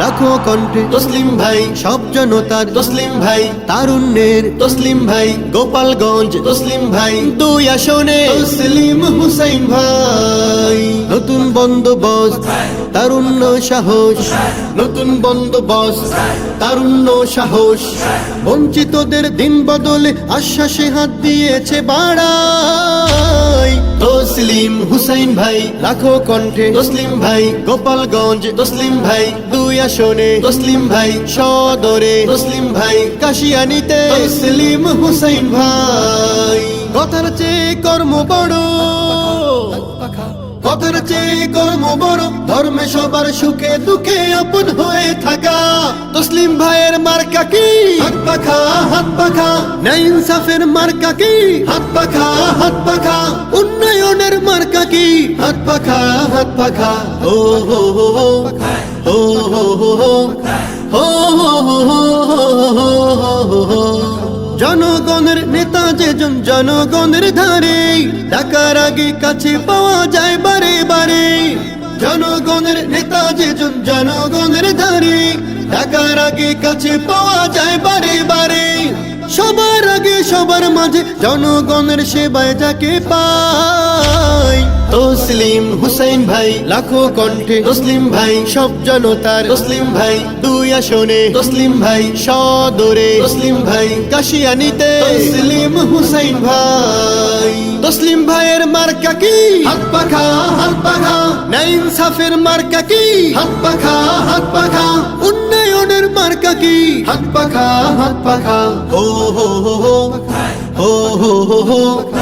লাখো কণ্ঠে। তসলিম ভাই সব জনতার। তসলিম ভাই। তারুণ্যের। তসলিম ভাই। গোপালগঞ্জ। তসলিম ভাই। দুই আসনে। তসলিম হুসাইন ভাই। নতুন বন্দোবস্ত। তারুণ্য সাহস। নতুন বন্দোবস্ত। তারুণ্য সাহস। বঞ্চিতদের দিন বদলে আশ্বাসে হাত দিয়েছে বাড়াই তসলিম হুসাইন ভাই লাখো কণ্ঠে। তসলিম ভাই, গোপালগঞ্জ, তসলিম ভাই, দুই আসনে। তসলিম ভাই, সদরে। তসলিম ভাই, কাশিয়ানিতে। তসলিম হুসাইন ভাই, কথার চেয়ে কর্ম বড়। কথার চেয়ে কর্ম বড়। ধর্মে সবার সুখে দুঃখে আপন হয়ে থাকা। তসলিম ভাইয়ের মার্কা কি? হাত পাখা হাত পাখা। ন্যায় ইনসাফের মার্কা কি? হাত পাখা হাত পাখা। কি হাত পাখা হাত পাখা ও হো হো হো হো হো হো হো হো হো হো হো জনগণের নেতা যেজন জনগণের ধারে টাকার আগে কাছে পাওয়া যায় বারে বারে জনগণের নেতা যেজন জনগণের ধারে টাকার আগে কাছে পাওয়া যায় বারে বারে সবার আগে সবার মাঝে জনগণের সেবায় যাকে পাই তসলিম হুসাইন ভাই, লাখো কণ্ঠে তসলিম ভাই, সব জনতার তসলিম ভাই, দুই আসনে তসলিম ভাই, সদরে তসলিম ভাই, কাশিয়ানিতে তসলিম হুসাইন ভাই। তসলিম ভাইয়ের মার্কা কি? হাত পাখা হাত পাখা। ন্যায় ইনসাফের মার্কা কি? হাত পাখা হাত পাখা। উন্নয়নের মার্কা কি? হাত পাখা হাত পাখা। ও হো হো হো। হো হো হো হো।